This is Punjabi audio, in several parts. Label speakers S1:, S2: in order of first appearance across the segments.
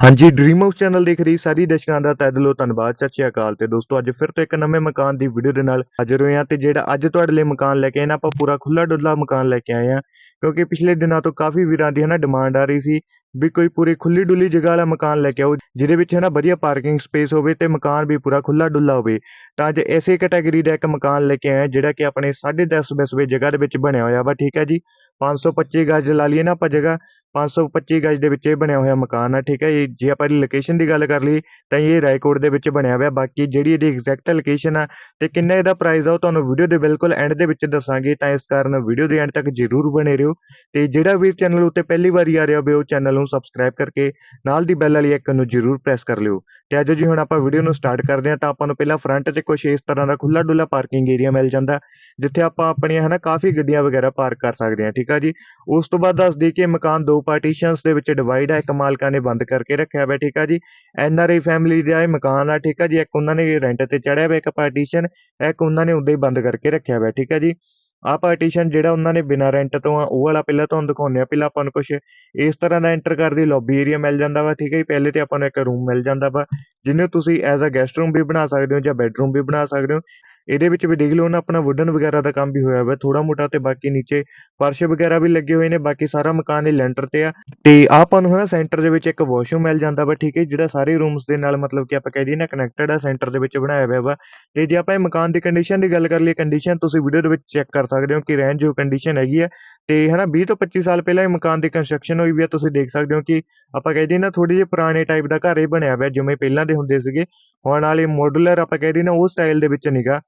S1: ਹਾਂਜੀ ਡ੍ਰੀਮ ਹਾਊਸ ਚੈਨਲ ਦੇਖ ਰਹੀ ਸਾਰੀ ਦਰਸ਼ਕਾਂ ਦਾ ਤਹਿ ਦਿਲੋਂ ਧੰਨਵਾਦ, ਸਤਿ ਸ਼੍ਰੀ ਅਕਾਲ। ਤੇ ਦੋਸਤੋ, ਅੱਜ ਫਿਰ ਤੋਂ ਇੱਕ ਨਵੇਂ ਮਕਾਨ ਦੀ ਵੀਡੀਓ ਦੇ ਨਾਲ ਹਾਜ਼ਰ ਹੋਏ ਹਾਂ ਤੇ ਜਿਹੜਾ ਅੱਜ ਤੁਹਾਡੇ ਲਈ ਮਕਾਨ ਲੈ ਕੇ ਆਏ ਨਾ, ਆਪਾਂ ਪੂਰਾ ਖੁੱਲਾ ਡੁੱਲਾ ਮਕਾਨ ਲੈ ਕੇ ਆਏ ਹਾਂ। ਕਿਉਂਕਿ ਪਿਛਲੇ ਦਿਨਾਂ ਤੋਂ ਕਾਫੀ ਵੀਰਾਂ ਦੀ ਹਨਾ ਡਿਮਾਂਡ ਆ ਰਹੀ ਸੀ ਵੀ ਕੋਈ ਪੂਰੀ ਖੁੱਲੀ ਡੁੱਲੀ ਜਗ੍ਹਾ ਵਾਲਾ ਮਕਾਨ ਲੈ ਕੇ ਆਓ, ਜਿਹਦੇ ਵਿੱਚ ਹਨਾ ਵਧੀਆ ਪਾਰਕਿੰਗ ਸਪੇਸ ਹੋਵੇ ਤੇ ਮਕਾਨ ਵੀ ਪੂਰਾ ਖੁੱਲਾ ਡੁੱਲਾ ਹੋਵੇ। ਤਾਂ ਅੱਜ ਐਸੇ ਕੈਟਾਗਰੀ ਦਾ ਇੱਕ ਮਕਾਨ ਲੈ ਕੇ ਆਏ ਜਿਹੜਾ ਕਿ ਆਪਣੇ 10.5 ਬਿਸਵੇ ਜਗ੍ਹਾ ਦੇ ਵਿੱਚ ਬਣਿਆ ਹੋਇਆ ਵਾ, ਠੀਕ ਹੈ ਜੀ? 525 ਗਜ ਲਾ ਲਈਏ ਨਾ ਆਪਾਂ ਜਗ੍ਹਾ 525 ਗਜ ਦੇ ਵਿੱਚ ਇਹ ਬਣਿਆ ਹੋਇਆ ਮਕਾਨ ਆ, ਠੀਕ ਹੈ ਜੀ। ਜੇ ਆਪਾਂ ਇਹਦੀ ਲੋਕੇਸ਼ਨ ਦੀ ਗੱਲ ਕਰ ਲਈਏ, ਤਾਂ ਇਹ ਰਾਏਕੋਟ ਦੇ ਵਿੱਚ ਬਣਿਆ ਹੋਇਆ। ਬਾਕੀ ਜਿਹੜੀ ਇਹਦੀ ਐਗਜ਼ੈਕਟ ਲੋਕੇਸ਼ਨ ਆ ਅਤੇ ਕਿੰਨਾ ਇਹਦਾ ਪ੍ਰਾਈਜ਼ ਆ, ਉਹ ਤੁਹਾਨੂੰ ਵੀਡੀਓ ਦੇ ਬਿਲਕੁਲ ਐਂਡ ਦੇ ਵਿੱਚ ਦੱਸਾਂਗੇ। ਤਾਂ ਇਸ ਕਾਰਨ ਵੀਡੀਓ ਦੇ ਐਂਡ ਤੱਕ ਜ਼ਰੂਰ ਬਣੇ ਰਹੋ। ਅਤੇ ਜਿਹੜਾ ਵੀ ਚੈਨਲ ਉੱਤੇ ਪਹਿਲੀ ਵਾਰੀ ਆ ਰਿਹਾ ਹੋਵੇ, ਉਹ ਚੈਨਲ ਨੂੰ ਸਬਸਕ੍ਰਾਈਬ ਕਰਕੇ ਨਾਲ ਦੀ ਬੈਲ ਵਾਲੀ ਆਈਕਨ ਨੂੰ ਜ਼ਰੂਰ ਪ੍ਰੈਸ ਕਰ ਲਿਓ। ਤੇ ਅੱਜ ਜੀ ਹੁਣ ਆਪਾਂ ਵੀਡੀਓ ਨੂੰ ਸਟਾਰਟ ਕਰਦੇ ਹਾਂ, ਤਾਂ ਆਪਾਂ ਨੂੰ ਪਹਿਲਾਂ ਫਰੰਟ ਤੇ ਕੁਝ ਇਸ ਤਰ੍ਹਾਂ ਦਾ ਖੁੱਲਾ ਡੁੱਲਾ ਪਾਰਕਿੰਗ ਏਰੀਆ ਮਿਲ ਜਾਂਦਾ, ਜਿੱਥੇ ਆਪਾਂ ਆਪਣੀਆਂ ਹਨਾ ਕਾਫੀ ਗੱਡੀਆਂ ਵਗੈਰਾ ਪਾਰਕ ਕਰ ਸਕਦੇ ਹਾਂ, ਠੀਕ ਆ ਜੀ। ਉਸ ਤੋਂ ਬਾਅਦ ਦੱਸ ਦਈਏ ਕਿ ਮਕਾਨ ਦੋ ਪਾਰਟੀਸ਼ਨਸ ਦੇ ਵਿੱਚ ਡਿਵਾਈਡ ਹੈ ਇੱਕ ਮਾਲਕਾਂ ਨੇ ਬੰਦ ਕਰਕੇ ਰੱਖਿਆ ਹੋਇਆ ਠੀਕ ਆ ਜੀ? ਐਨ ਆਰ ਆਈ ਫੈਮਿਲੀ ਦਾ ਇਹ ਮਕਾਨ ਆ, ਠੀਕ ਆ ਜੀ? ਇੱਕ ਉਹਨਾਂ ਨੇ ਰੈਂਟ ਤੇ ਚੜਿਆ ਹੋਇਆ ਇੱਕ ਪਾਰਟੀਸ਼ਨ ਇੱਕ ਉਹਨਾਂ ਨੇ ਉਦਾਂ ਹੀ ਬੰਦ ਕਰਕੇ ਰੱਖਿਆ ਹੋਇਆ ਠੀਕ ਆ ਜੀ? ਆਹ ਪਾਰਟੀਸ਼ਨ ਜਿਹੜਾ ਉਹਨਾਂ ਨੇ ਬਿਨਾਂ ਰੈਂਟ ਤੋਂ ਆ, ਉਹ ਵਾਲਾ ਪਹਿਲਾਂ ਤੁਹਾਨੂੰ ਦਿਖਾਉਂਦੇ ਆ ਪਹਿਲਾਂ ਆਪਾਂ ਨੂੰ ਕੁਝ ਇਸ ਤਰ੍ਹਾਂ ਦਾ ਐਂਟਰ ਕਰਦੀ ਲੌਬੀ ਏਰੀਆ ਮਿਲ ਜਾਂਦਾ ਵਾ, ਠੀਕ ਹੈ ਜੀ? ਪਹਿਲੇ ਤੇ ਆਪਾਂ ਨੂੰ ਇੱਕ ਰੂਮ ਮਿਲ ਜਾਂਦਾ ਵਾ, ਜਿਹਨੂੰ ਤੁਸੀਂ ਐਜ਼ ਅ ਗੈਸਟ ਰੂਮ ਵੀ ਬਣਾ ਸਕਦੇ ਹੋ ਜਾਂ ਬੈੱਡਰੂਮ ਵੀ ਬਣਾ ਸਕਦੇ ਹੋ। ਇਹਦੇ ਵਿੱਚ ਵੀ ਦੇਖ ਲਓ ਨਾ, ਆਪਣਾ ਵੁਡਨ ਵਗੈਰਾ ਦਾ ਕੰਮ ਵੀ ਹੋਇਆ ਹੋਇਆ ਥੋੜਾ ਮੋਟਾ ਤੇ ਬਾਕੀ ਨੀਚੇ ਫਰਸ਼ ਵਗੈਰਾ ਵੀ ਲੱਗੇ ਹੋਏ ਨੇ, ਬਾਕੀ ਸਾਰਾ ਮਕਾਨ ਇਹ ਲੈਂਟਰ ਤੇ ਆ। ਤੇ ਆਪਾਂ ਨੂੰ ਹਨਾ ਸੈਂਟਰ ਦੇ ਵਿੱਚ ਇੱਕ ਵਾਸ਼ਰੂਮ ਮਿਲ ਜਾਂਦਾ ਵਾ, ਠੀਕ ਹੈ, ਜਿਹੜਾ ਸਾਰੇ ਰੂਮਸ ਦੇ ਨਾਲ ਮਤਲਬ ਕਿ ਆਪਾਂ ਕਹਿ ਦਈਏ ਨਾ ਕਨੈਕਟਡ ਆ ਸੈਂਟਰ ਦੇ ਵਿੱਚ ਬਣਾਇਆ ਹੋਇਆ ਵਾ। ਤੇ ਜੇ ਆਪਾਂ ਇਹ ਮਕਾਨ ਦੀ ਕੰਡੀਸ਼ਨ ਦੀ ਗੱਲ ਕਰ ਲਈਏ ਕੰਡੀਸ਼ਨ ਤੁਸੀਂ ਵੀਡੀਓ ਦੇ ਵਿੱਚ ਚੈੱਕ ਕਰ ਸਕਦੇ ਹੋ ਕਿ ਰਹਿਣ ਜੋ ਕੰਡੀਸ਼ਨ ਹੈਗੀ ਆ। ਤੇ ਹਨਾ 20 ਤੋਂ 25 ਸਾਲ ਪਹਿਲਾਂ ਇਹ ਮਕਾਨ ਦੀ ਕੰਸਟਰਕਸ਼ਨ ਹੋਈ ਵੀ ਆ, ਤੁਸੀਂ ਦੇਖ ਸਕਦੇ ਹੋ ਕਿ ਆਪਾਂ ਕਹਿ ਦਈਏ ਨਾ ਥੋੜੀ ਜਿਹੀ ਪੁਰਾਣੇ ਟਾਈਪ ਦਾ ਘਰ ਇਹ ਬਣਿਆ ਹੋਇਆ, ਜਿਵੇਂ ਪਹਿਲਾਂ ਦੇ ਹੁੰਦੇ ਸੀਗੇ। ਹੁਣ ਵਾਲੇ ਮੋਡੂਲਰ ਆਪਾਂ ਕਹਿ ਦਈਏ ਨਾ, ਉਹ ਸਟਾਈਲ ਦੇ ਵਿੱਚ ਨਹੀਂਗਾ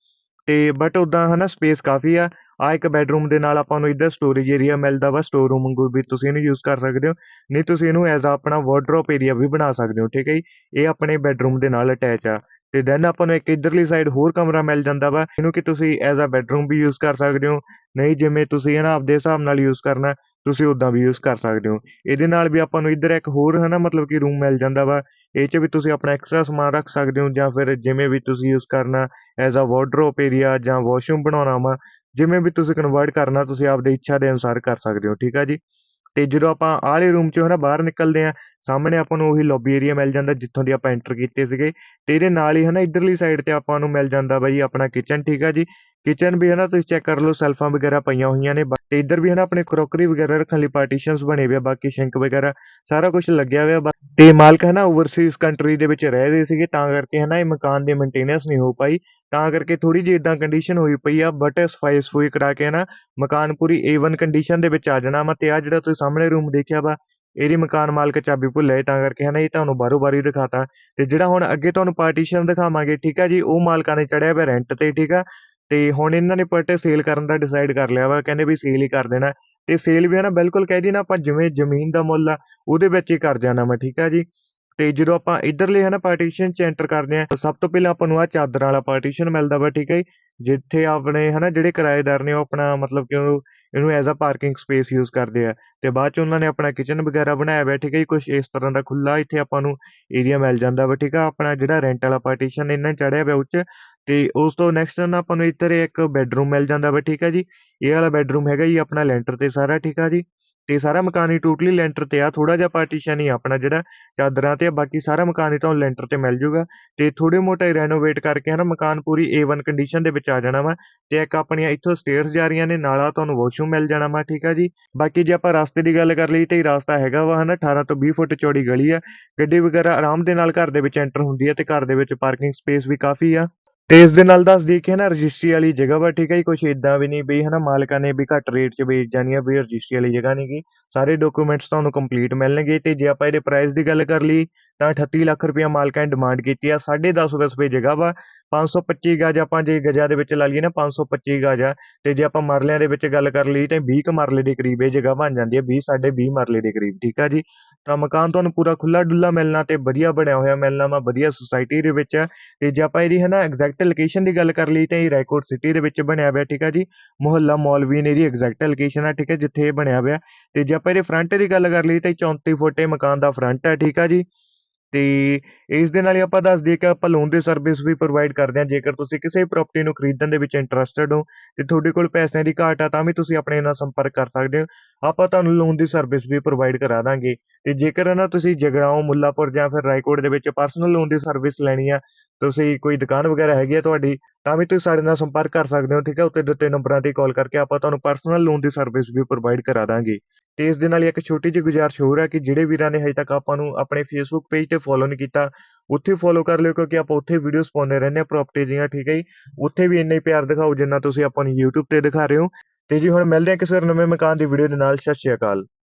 S1: ਤੇ ਬਟ ਉਦਾਂ ਹਨਾ ਸਪੇਸ ਕਾਫੀ ਆ। ਆ ਇੱਕ ਬੈਡਰੂਮ ਦੇ ਨਾਲ ਆਪਾਂ ਨੂੰ ਇੱਧਰ ਸਟੋਰੇਜ ਏਰੀਆ ਮਿਲਦਾ ਵਾ ਸਟੋਰ ਰੂਮ ਵਾਂਗੂ ਵੀ ਤੁਸੀਂ ਇਹਨੂੰ ਯੂਜ਼ ਕਰ ਸਕਦੇ ਹੋ। ਨਹੀਂ, ਤੁਸੀਂ ਇਹਨੂੰ ਐਜ਼ ਆਪਣਾ ਵਾਰਡਰੋਪ ਏਰੀਆ ਵੀ ਬਣਾ ਸਕਦੇ ਹੋ, ਠੀਕ ਹੈ ਜੀ? ਇਹ ਆਪਣੇ ਬੈਡਰੂਮ ਦੇ ਨਾਲ ਅਟੈਚ ਆ। ਤੇ ਦੈਨ ਆਪਾਂ ਨੂੰ ਇੱਕ ਇਧਰਲੀ ਸਾਈਡ ਹੋਰ ਕਮਰਾ ਮਿਲ ਜਾਂਦਾ ਵਾ, ਇਹਨੂੰ ਕਿ ਤੁਸੀਂ ਐਜ਼ ਅ ਬੈਡਰੂਮ ਵੀ ਯੂਜ਼ ਕਰ ਸਕਦੇ ਹੋ। ਨਹੀਂ, ਜਿਵੇਂ ਤੁਸੀਂ ਹਨਾ, ਆਪਦੇ ਹਿਸਾਬ ਨਾਲ ਯੂਜ਼ ਕਰਨਾ, ਤੁਸੀਂ ਉਦਾਂ ਵੀ ਯੂਜ਼ ਕਰ ਸਕਦੇ ਹੋ। ਇਹਦੇ ਨਾਲ ਵੀ ਆਪਾਂ ਨੂੰ ਇੱਧਰ ਇੱਕ ਹੋਰ ਹਨਾ, ਮਤਲਬ ਕਿ ਰੂਮ ਮਿਲ ਜਾਂਦਾ ਵਾ। ਇਹ 'ਚ ਵੀ ਤੁਸੀਂ ਆਪਣਾ ਐਕਸਟਰਾ ਸਮਾਨ ਰੱਖ ਸਕਦੇ ਹੋ ਜਾਂ ਫਿਰ ਜਿਵੇਂ ਵੀ ਤੁਸੀਂ ਯੂਜ਼ ਕਰਨਾ ਐਜ਼ ਅ ਵਾਰਡਰੋਪ ਏਰੀਆ ਜਾਂ ਵਾਸ਼ਰੂਮ ਬਣਾਉਣਾ ਵਾ, ਜਿਵੇਂ ਵੀ ਤੁਸੀਂ ਕਨਵਰਟ ਕਰਨਾ, ਤੁਸੀਂ ਆਪਦੀ ਇੱਛਾ ਦੇ ਅਨੁਸਾਰ ਕਰ ਸਕਦੇ ਹੋ, ਠੀਕ ਆ ਜੀ? ਤੇ ਜਦੋਂ ਆਪਾਂ ਆਲੇ ਰੂਮ ਚੋਂ ਹਨਾ ਬਾਹਰ ਨਿਕਲਦੇ ਆ, ਸਾਹਮਣੇ ਆਪਾਂ ਨੂੰ ਉਹੀ ਲੌਬੀ ਏਰੀਆ ਮਿਲ ਜਾਂਦਾ ਜਿੱਥੋਂ ਦੀ ਆਪਾਂ ਐਂਟਰ ਕੀਤੇ ਸੀਗੇ ਤੇ ਇਹਦੇ ਨਾਲ ਹੀ ਹਨਾ ਇਧਰਲੀ ਸਾਈਡ ਤੇ ਆਪਾਂ ਨੂੰ ਮਿਲ ਜਾਂਦਾ ਬਾਈ ਆਪਣਾ ਕਿਚਨ ਠੀਕ ਆ ਜੀ? ਕਿਚਨ ਵੀ ਹਨਾ ਤੁਸੀਂ ਚੈੱਕ ਕਰ ਲਓ ਸੈਲਫਾਂ ਵਗੈਰਾ ਪਈਆਂ ਹੋਈਆਂ ਨੇ ਤੇ ਇੱਧਰ ਵੀ ਹਨਾ ਆਪਣੇ ਕਰੋਕਰੀ ਵਗੈਰਾ ਰੱਖਣ ਲਈ ਪਾਰਟੀਸ਼ਨਸ ਬਣੇ ਹੋਏ ਆ, ਬਾਕੀ ਸ਼ਿੰਕ ਵਗੈਰਾ ਸਾਰਾ ਕੁਝ ਲੱਗਿਆ ਹੋਇਆ ਵਾ। ਤੇ ਮਾਲਕ ਹਨਾ ਓਵਰਸੀਜ਼ ਕੰਟਰੀ ਦੇ ਵਿੱਚ ਰਹਿ ਰਹੇ ਸੀਗੇ, ਤਾਂ ਕਰਕੇ ਹਨਾ ਇਹ ਮਕਾਨ ਦੀ ਮੇਨਟੇਨੈਂਸ ਨਹੀਂ ਹੋ ਪਾਈ। ਤਾਂ ਕਰਕੇ ਥੋੜੀ ਜਿਹੀ ਇਦਾਂ ਕੰਡੀਸ਼ਨ ਹੋਈ ਪਈ ਆ ਬਟ ਸਫ਼ਾਈ ਸਫੂਈ ਕਰਾ ਕੇ ਨਾ ਮਕਾਨ ਪੂਰੀ A1 ਕੰਡੀਸ਼ਨ ਦੇ ਵਿੱਚ ਆ ਜਾਣਾ ਵਾ ਤੇ ਆ ਜਿਹੜਾ ਤੁਸੀਂ ਸਾਹਮਣੇ ਰੂਮ ਦੇਖਿਆ ਵਾ, ਇਹਦੀ ਮਕਾਨ ਮਾਲਕ ਚਾਬੀ ਭੁੱਲੇ ਤਾਂ ਕਰਕੇ ਹਨਾ ਇਹ ਤੁਹਾਨੂੰ ਬਾਰੋ ਬਾਰੀ ਦਿਖਾਤਾ। ਤੇ ਜਿਹੜਾ ਹੁਣ ਅੱਗੇ ਤੁਹਾਨੂੰ ਪਾਰਟੀਸ਼ਨ ਦਿਖਾਵਾਂਗੇ, ਠੀਕ ਆ ਜੀ, ਉਹ ਮਾਲਕਾਂ ਨੇ ਚੜਿਆ ਹੋਇਆ ਰੈਂਟ ਤੇ, ਠੀਕ ਆ। ਤੇ ਹੁਣ ਇਹਨਾਂ ਨੇ ਪਰਟੇ ਸੇਲ ਕਰਨ ਦਾ ਡਿਸਾਈਡ ਕਰ ਲਿਆ ਵਾ, ਕਹਿੰਦੇ ਵੀ ਸੇਲ ਹੀ ਕਰ ਦੇਣਾ। ਤੇ ਸੇਲ ਵੀ ਹਨਾ ਬਿਲਕੁਲ ਕਹਿ ਦੀ ਨਾ, ਆਪਾਂ ਜਿਵੇਂ ਜ਼ਮੀਨ ਦਾ ਮੁੱਲ ਆ, ਉਹਦੇ ਵਿੱਚ ਹੀ ਕਰ ਜਾਣਾ ਵਾ ਠੀਕ ਆ ਜੀ? ਤੇ ਜਦੋਂ ਆਪਾਂ ਇਧਰਲੇ ਹਨਾ ਪਾਰਟੀਸ਼ਨ ਚ ਐਂਟਰ ਕਰਦੇ ਆ ਸਭ ਤੋਂ ਪਹਿਲਾਂ ਆਪਾਂ ਨੂੰ ਆ ਚਾਦਰਾਂ ਵਾਲਾ ਪਾਰਟੀਸ਼ਨ ਮਿਲਦਾ ਵਾ, ਠੀਕ ਹੈ ਜਿੱਥੇ ਆਪਣੇ ਹਨਾ ਜਿਹੜੇ ਕਿਰਾਏਦਾਰ ਨੇ ਉਹ ਆਪਣਾ ਮਤਲਬ ਕਿ ਉਹ ਇਹਨੂੰ as a parking space use ਕਰਦੇ ਆ। ਤੇ ਬਾਅਦ ਚ ਉਹਨਾਂ ਨੇ ਆਪਣਾ ਕਿਚਨ ਵਗੈਰਾ ਬਣਾਇਆ ਹੋਇਆ, ਠੀਕ ਹੈ ਜੀ? ਕੁਝ ਇਸ ਤਰ੍ਹਾਂ ਦਾ ਖੁੱਲਾ ਇੱਥੇ ਆਪਾਂ ਨੂੰ ਏਰੀਆ ਮਿਲ ਜਾਂਦਾ ਵਾ, ਠੀਕ ਆ? ਆਪਣਾ ਜਿਹੜਾ ਰੈਂਟ ਵਾਲਾ ਪਾਰਟੀਸ਼ਨ ਇਹਨਾਂ ਚੜਿਆ ਹੋਇਆ ਉੱਚ ਅਤੇ ਉਸ ਤੋਂ ਨੈਕਸਟ ਨਾ ਆਪਾਂ ਨੂੰ ਇੱਧਰ ਇੱਕ ਬੈਡਰੂਮ ਮਿਲ ਜਾਂਦਾ ਵਾ, ਠੀਕ ਆ ਜੀ। ਇਹ ਵਾਲਾ ਬੈਡਰੂਮ ਹੈਗਾ ਜੀ ਆਪਣਾ ਲੈਂਟਰ ਤੇ ਸਾਰਾ, ਠੀਕ ਆ ਜੀ। ਅਤੇ ਸਾਰਾ ਮਕਾਨ ਹੀ ਟੋਟਲੀ ਲੈਂਟਰ ਤੇ ਆ, ਥੋੜ੍ਹਾ ਜਿਹਾ ਪਾਰਟੀਸ਼ਨ ਹੀ ਆਪਣਾ ਜਿਹੜਾ, ਚਾਦਰਾਂ ਤੇ ਆ, ਬਾਕੀ ਸਾਰਾ ਮਕਾਨ ਹੀ ਤੁਹਾਨੂੰ ਲੈਂਟਰ ਤੇ ਮਿਲ ਜੂਗਾ। ਅਤੇ ਥੋੜ੍ਹੇ ਮੋਟਾ ਰੈਨੋਵੇਟ ਕਰਕੇ ਹੈ ਨਾ ਮਕਾਨ ਪੂਰੀ ਏ ਵਨ ਕੰਡੀਸ਼ਨ ਦੇ ਵਿੱਚ ਆ ਜਾਣਾ ਵਾ। ਅਤੇ ਇੱਕ ਆਪਣੀਆਂ ਇੱਥੋਂ ਸਟੇਅਰਸ ਜਾ ਰਹੀਆਂ ਨੇ, ਨਾਲ ਆ ਤੁਹਾਨੂੰ ਵਾਸ਼ਰੂਮ ਮਿਲ ਜਾਣਾ ਵਾ, ਠੀਕ ਆ ਜੀ। ਬਾਕੀ ਜੇ ਆਪਾਂ ਰਸਤੇ ਦੀ ਗੱਲ ਕਰ ਲਈ ਤੇ ਰਸਤਾ ਹੈਗਾ ਵਾ ਹੈ ਨਾ ਅਠਾਰਾਂ ਤੋਂ ਵੀਹ ਫੁੱਟ ਚੌੜੀ ਗਲੀ ਆ। ਗੱਡੀ ਵਗੈਰਾ ਆਰਾਮ ਦੇ ਨਾਲ ਘਰ ਦੇ ਵਿੱਚ ਐਂਟਰ ਹੁੰਦੀ ਹੈ ਅਤੇ ਘਰ ਦੇ ਵਿੱਚ ਪਾਰਕਿੰਗ ਸਪੇਸ ਵੀ ਕਾਫੀ ਆ। ਤੇ ਇਸ ਦੇ ਨਾਲ ਦੱਸ ਦਈਏ ਕਿ ਹਨਾ ਰਜਿਸਟਰੀ ਵਾਲੀ ਜਗ੍ਹਾ ਵਾ, ਠੀਕ ਹੈ ਜੀ, ਕੁਛ ਇਦਾਂ ਵੀ ਨਹੀਂ ਵੀ ਹਨਾ ਮਾਲਕਾਂ ਨੇ ਵੀ ਘੱਟ ਰੇਟ 'ਚ ਵੇਚ ਜਾਣੀ ਆ ਵੀ ਰਜਿਸਟਰੀ ਵਾਲੀ ਜਗ੍ਹਾ ਨਹੀਂ ਸਾਰੇ ਡਾਕੂਮੈਂਟਸ ਤੁਹਾਨੂੰ ਕੰਪਲੀਟ ਮਿਲਣਗੇ ਤੇ ਜੇ ਆਪਾਂ ਇਹਦੇ ਪ੍ਰਾਈਸ ਦੀ ਗੱਲ ਕਰ ਲਈ, ਤਾਂ 38 ਲੱਖ ਰੁਪਇਆ ਮਾਲਕਾਂ ਨੇ ਡਿਮਾਂਡ ਕੀਤੀ ਆ 10.5 ਰੁਪਏ ਜਗ੍ਹਾ ਵਾ 525 ਗਜ ਆਪਾਂ ਜੇ ਗਜ਼ਾ ਦੇ ਵਿੱਚ ਲਾ ਲਈਏ ਨਾ 525 ਗਜ ਆ, ਤੇ ਜੇ ਆਪਾਂ ਮਰਲਿਆਂ ਦੇ ਵਿੱਚ ਗੱਲ ਕਰ ਲਈ, ਤਾਂ 20 ਕ ਮਰਲੇ ਦੇ ਕਰੀਬ ਇਹ ਜਗ੍ਹਾ ਬਣ ਜਾਂਦੀ ਹੈ 20 ਸਾਢੇ 20 ਮਰਲੇ ਦੇ ਕਰੀਬ, ਠੀਕ ਆ ਜੀ। ਤਾਂ ਮਕਾਨ ਤੁਹਾਨੂੰ ਪੂਰਾ ਖੁੱਲਾ ਡੁੱਲਾ ਮਿਲਣਾ ਤੇ ਵਧੀਆ ਬਣਿਆ ਹੋਇਆ ਮਿਲਣਾ ਵਾ, ਵਧੀਆ ਸੁਸਾਇਟੀ ਦੇ ਵਿੱਚ। ਤੇ ਜੇ ਆਪਾਂ ਇਹਦੀ ਹਨਾ ਐਗਜ਼ੈਕਟ ਲੋਕੇਸ਼ਨ ਦੀ ਗੱਲ ਕਰ ਲਈ ਤਾਂ ਇਹ ਰਾਏਕੋਟ ਸਿਟੀ ਦੇ ਵਿੱਚ ਬਣਿਆ ਹੋਇਆ, ਠੀਕ ਆ ਜੀ? ਮੁਹੱਲਾ ਮੌਲਵੀਨ ਇਹਦੀ ਐਗਜ਼ੈਕਟ ਲੋਕੇਸ਼ਨ ਹੈ ਠੀਕ ਹੈ ਜਿੱਥੇ ਇਹ ਬਣਿਆ ਹੋਇਆ। ਤੇ ਜੇ ਆਪਾਂ ਇਹਦੇ ਫਰੰਟ ਦੀ ਗੱਲ ਕਰ ਲਈ ਤਾਂ 34 ਫੁੱਟ ਇਹ ਮਕਾਨ ਦਾ ਫਰੰਟ ਹੈ ਠੀਕ ਆ ਜੀ? ਤੇ ਇਸ ਦੇ ਨਾਲ ਹੀ ਆਪਾਂ ਦੱਸ ਦਈਏ ਕਿ ਆਪਾਂ ਲੋਨ ਦੀ ਸਰਵਿਸ ਵੀ ਪ੍ਰੋਵਾਈਡ ਕਰਦੇ ਹਾਂ। ਜੇਕਰ ਤੁਸੀਂ ਕਿਸੇ ਵੀ ਪ੍ਰਾਪਰਟੀ ਨੂੰ ਖਰੀਦਣ ਦੇ ਵਿੱਚ ਇੰਟਰਸਟਿਡ ਹੋ ਤੇ ਤੁਹਾਡੇ ਕੋਲ ਪੈਸਿਆਂ ਦੀ ਘਾਟ ਆ, ਤਾਂ ਵੀ ਤੁਸੀਂ ਆਪਣੇ ਨਾਲ ਸੰਪਰਕ ਕਰ ਸਕਦੇ ਹੋ। ਆਪਾਂ ਤੁਹਾਨੂੰ ਲੋਨ ਦੀ ਸਰਵਿਸ ਵੀ ਪ੍ਰੋਵਾਈਡ ਕਰਾ ਦਾਂਗੇ। ਤੇ ਜੇਕਰ ਨਾ ਤੁਸੀਂ ਜਗਰਾਓਂ ਮੁੱਲਾਪੁਰ ਜਾਂ ਫਿਰ ਰਾਏਕੋਟ ਦੇ ਵਿੱਚ ਪਰਸਨਲ ਲੋਨ ਦੀ ਸਰਵਿਸ ਲੈਣੀ ਆ, ਤੁਸੀਂ ਕੋਈ ਦੁਕਾਨ ਵਗੈਰਾ ਹੈਗੀ ਆ ਤੁਹਾਡੀ, ਤਾਂ ਵੀ ਤੁਸੀਂ ਸਾਡੇ ਨਾਲ ਸੰਪਰਕ ਕਰ ਸਕਦੇ ਹੋ, ਠੀਕ ਹੈ ਉੱਤੇ ਦਿੱਤੇ ਨੰਬਰਾਂ ਤੇ ਕਾਲ ਕਰਕੇ ਆਪਾਂ ਤੁਹਾਨੂੰ ਪਰਸਨਲ ਲੋਨ ਦੀ ਸਰਵਿਸ ਵੀ ਪ੍ਰੋਵਾਈਡ ਕਰਾ ਦਾਂਗੇ। ਤੇ ਇਸ ਦੇ ਨਾਲ ਇੱਕ ਛੋਟੀ ਜਿਹੀ ਗੁਜ਼ਾਰਿਸ਼ ਹੋਰ ਹੈ ਕਿ ਜਿਹੜੇ ਵੀਰਾਂ ਨੇ ਹਜੇ ਤੱਕ ਆਪਾਂ ਨੂੰ ਆਪਣੇ ਫੇਸਬੁੱਕ ਪੇਜ ਤੇ ਫੋਲੋ ਨਹੀਂ ਕੀਤਾ, ਉੱਥੇ ਫੋਲੋ ਕਰ ਲਿਓ ਕਿਉਂਕਿ ਆਪਾਂ ਉੱਥੇ ਵੀਡੀਓਜ਼ ਪਾਉਂਦੇ ਰਹਿੰਦੇ ਆ ਪ੍ਰੋਪਰਟੀ ਦੀਆਂ, ਠੀਕ ਹੈ ਜੀ? ਉੱਥੇ ਵੀ ਇੰਨਾ ਹੀ ਪਿਆਰ ਦਿਖਾਓ ਜਿੰਨਾ ਤੁਸੀਂ ਆਪਾਂ ਨੂੰ YouTube ਤੇ ਦਿਖਾ ਰਹੇ ਹੋ। ਤੇ ਜੀ ਹੁਣ ਮਿਲਦੇ ਹਾਂ ਕਿਸੇ ਹੋਰ ਨਵੇਂ ਮਕਾਨ ਦੀ ਵੀਡੀਓ ਦੇ ਨਾਲ, ਸਤਿ ਸ਼੍ਰੀ ਅਕਾਲ।